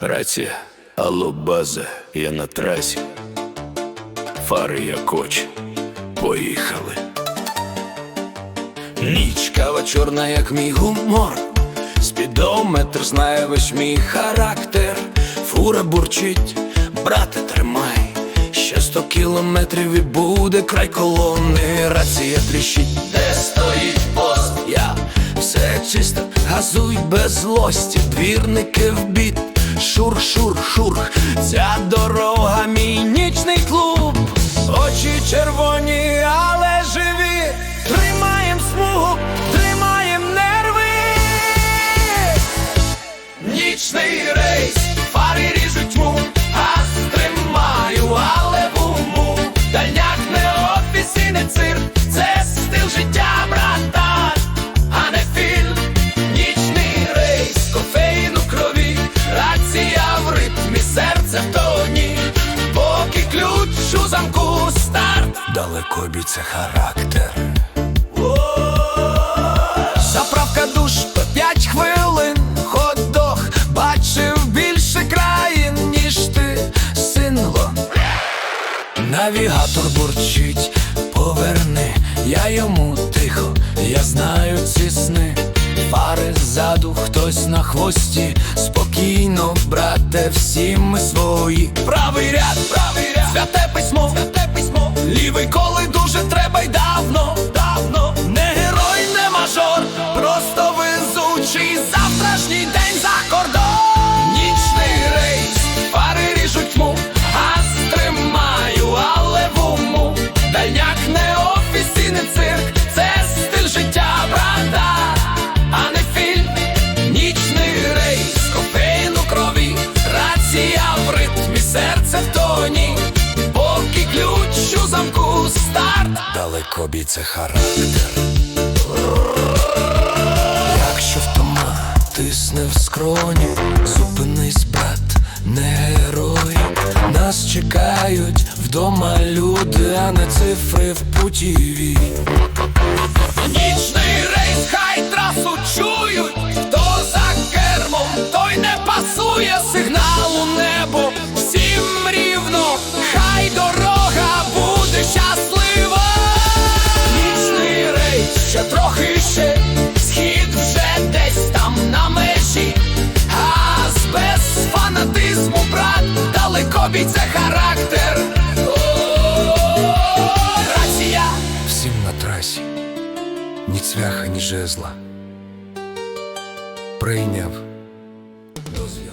Рація, алло, база, я на трасі. Фари як очі. Поїхали. Ніч кава чорна, як мій гумор. Спідометр знає весь мій характер. Фура бурчить, брате, тримай. Ще сто кілометрів і буде край колони. Рація тріщить, де стоїть пост. Я все чисто, газуй без злості, двірники в біт. Шур, шур, шурх, ця дорога, мій нічний клуб. Очі червоні, замку старт. Далеко це характер. Заправка душ по п'ять хвилин, хот-дог бачив більше країн, ніж ти, синло. Навігатор бурчить, поверни, я йому тихо, я знаю ці сни. Пари ззаду, хтось на хвості, спокійно, брате, всі ми свої. Правий ряд, правий ряд, святе дуже треба й давно, давно. Не герой, не мажор, просто везучий завтрашній день за кордон. Нічний рейс, пари ріжуть тьму, газ тримаю, але в уму. Дальняк не не цирк, це стиль життя, старт. Далеко бій це характер. Якщо втома тисне в скроні, зупинись, брат, не герой. Нас чекають вдома люди, а не цифри в путіві. Нічний цвяхань жезла прийняв дозвіл.